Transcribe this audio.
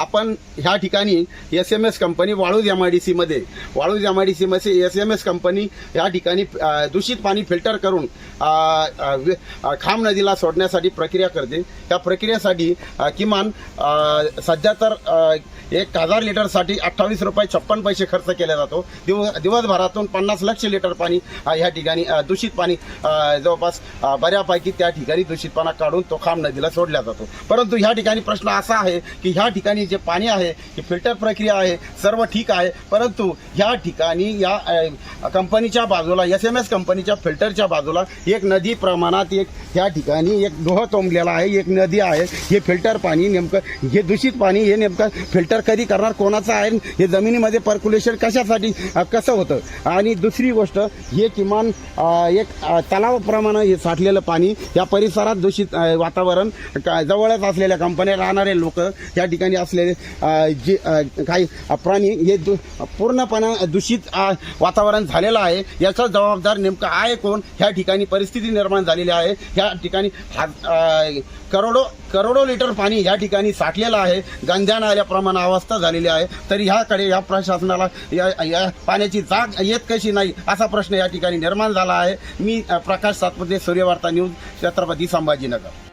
आपण ह्या ठिकाणी S M S company Waluj M I D सीमध्ये वाळूज एम आय डी सीमध्ये एस एम एस कंपनी ह्या ठिकाणी दूषित पाणी फिल्टर करून खाम नदीला सोडण्यासाठी प्रक्रिया करते. त्या प्रक्रियेसाठी किमान सध्या तर एक हजार लिटरसाठी अठ्ठावीस रुपये छप्पन पैसे खर्च केला जातो. दिव दिवसभरातून पन्नास लक्ष लिटर पाणी ह्या ठिकाणी दूषित पाणी जवळपास बऱ्यापैकी त्या ठिकाणी दूषितपणा काढून तो खाम नदीला सोडला जातो. परंतु ह्या ठिकाणी प्रश्न असा आहे की ह्या ठिकाणी जे पाणी आहे ही फिल्टर प्रक्रिया आहे सर्व ठीक आहे. परंतु ह्या ठिकाणी या कंपनीच्या बाजूला एस एम एस कंपनीच्या फिल्टरच्या बाजूला एक नदी प्रमाणात एक ह्या ठिकाणी एक लोह तोंबलेला आहे एक नदी आहे. हे फिल्टर पाणी नेमकं हे दूषित पाणी हे नेमकं फिल्टर कधी करणार कोणाचं आहे हे जमिनीमध्ये पर्क्युलेशन कशासाठी कसं होतं? आणि दुसरी गोष्ट हे किमान एक तलावाप्रमाणे हे साठलेलं पाणी या परिसरात दूषित वातावरण जवळच असलेल्या कंपन्या राहणारे लोक या ठिकाणी असलेले जे काही प्राणी हे दु- पूर्णपणे दूषित वातावरण झालेलं आहे. याचा जबाबदार नेमकं आहे कोण? ह्या ठिकाणी परिस्थिती निर्माण झालेली आहे. ह्या ठिकाणी हा करोडो करोडो लिटर पाणी या ठिकाणी साठलेलं आहे. गंध्यान आल्याप्रमाणे अवस्था झालेली आहे. तरी ह्याकडे या प्रशासनाला या या पाण्याची जाग येत कशी नाही असा प्रश्न या ठिकाणी निर्माण झाला आहे. मी प्रकाश सातपुते सूर्यवार्ता न्यूज छत्रपती संभाजीनगर.